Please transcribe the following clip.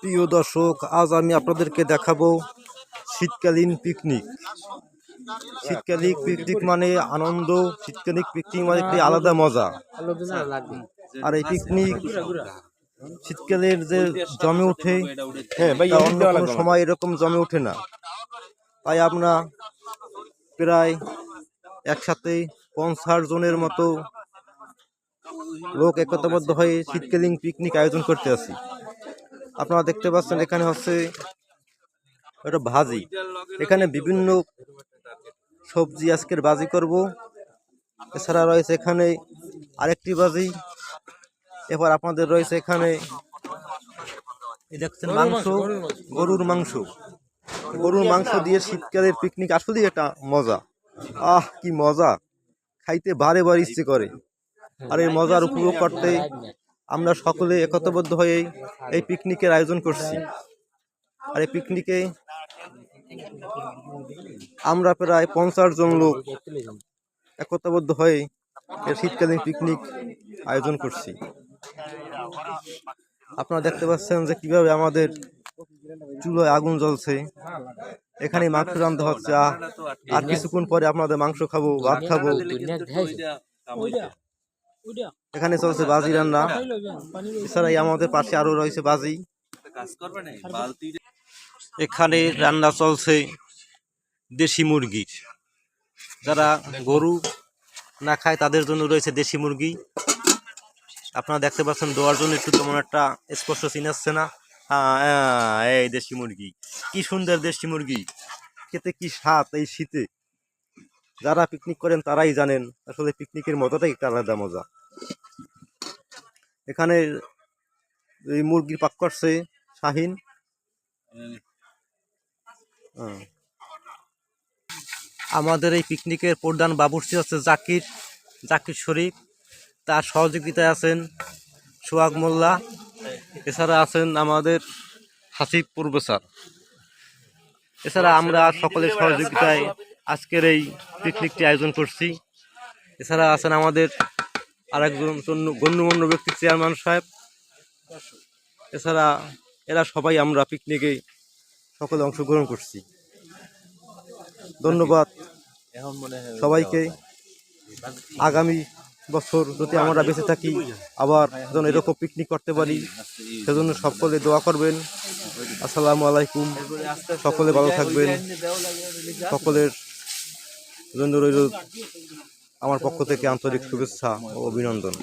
প্রিয় দর্শক, আজ আমি আপনাদেরকে দেখাবো শীতকালীন পিকনিক। শীতকালীন পিকনিক মানে আনন্দ, শীতকালীন পিকনিক মানে একটি আলাদা মজা। আর এই পিকনিক শীতকালের যে জমে ওঠে হ্যাঁ অন্য সময় এরকম জমে ওঠে না। তাই আমরা প্রায় একসাথে পঞ্চাশ জনের মতো লোক একতাবদ্ধ হয়ে শীতকালীন পিকনিক আয়োজন করতে আছি আপনারা দেখতে পাচ্ছেন এখানে হচ্ছে একটা ভাজি। এখানে বিভিন্ন সবজি আজকের ভাজি করব। এছাড়া রয়েছে এখানে আরেকটি ভাজি। এবার আপনাদের রয়েছে এখানে দেখছেন মাংস, গরুর মাংস। গরুর মাংস দিয়ে শীতকালের পিকনিক আসলেই একটা মজা। আহ, কি মজা। খাইতে বারে বারে ইচ্ছে করে। আর এই মজার উপভোগ করতে আমরা সকলে একতাবদ্ধ হয়ে এই পিকনিকের আয়োজন করছি। আর এই পিকনিকে আমরা প্রায় পঞ্চাশ জন লোক একতাবদ্ধ হয়ে এই শীতকালীন পিকনিক আয়োজন করছি। আপনারা দেখতে পাচ্ছেন যে কীভাবে আমাদের চুলোয় আগুন জ্বলছে। এখানে মাংস রান্ধতে হচ্ছে। আর কিছুক্ষণ পরে আপনাদের মাংস খাব, ভাত খাব। এখানে চলছে বাজি রান্না। এছাড়া আমাদের পাশে আরও রয়েছে বাজি। এখানে রান্না চলছে দেশি মুরগির। যারা গরু না খায় তাদের জন্য রয়েছে দেশি মুরগি। আপনারা দেখতে পাচ্ছেন দেওয়ার জন্য একটু তেমন একটা স্পষ্ট চিনাচ্ছে না। এই দেশি মুরগি। কি সুন্দর দেশি মুরগি। খেতে কি স্বাদ এই শীতে। যারা পিকনিক করেন তারাই জানেন আসলে পিকনিকের মজাটাই একটা আলাদা মজা। এখানে এই মুরগির পাক করছে, শাহিন। হ্যাঁ। আমাদের এই পিকনিকের প্রধান বাবুর্চি হচ্ছে জাকির জাকির শরীফ। তার সহযোগিতায় আছেন সোহাগ মোল্লা। এছাড়া আছেন আমাদের হাসিব প্রফেসর এছাড়া আমরা সকলের সহযোগিতায় আজকের এই পিকনিকটি আয়োজন করছি। এছাড়া আছেন আমাদের আরেকজন জন্য- গণ্যমান্য ব্যক্তি চেয়ারম্যান সাহেব। এছাড়া এরা সবাই আমরা পিকনিকে সকলে অংশগ্রহণ করছি। ধন্যবাদ সবাইকে। আগামী বছর যদি আমরা বেঁচে থাকি, আবার যেন এরকম পিকনিক করতে পারি, সেজন্য সকলে দোয়া করবেন। আসসালামু আলাইকুম। সকলে ভালো থাকবেন। সকলের জন্য রইল আমার পক্ষ থেকে আন্তরিক শুভেচ্ছা ও অভিনন্দন।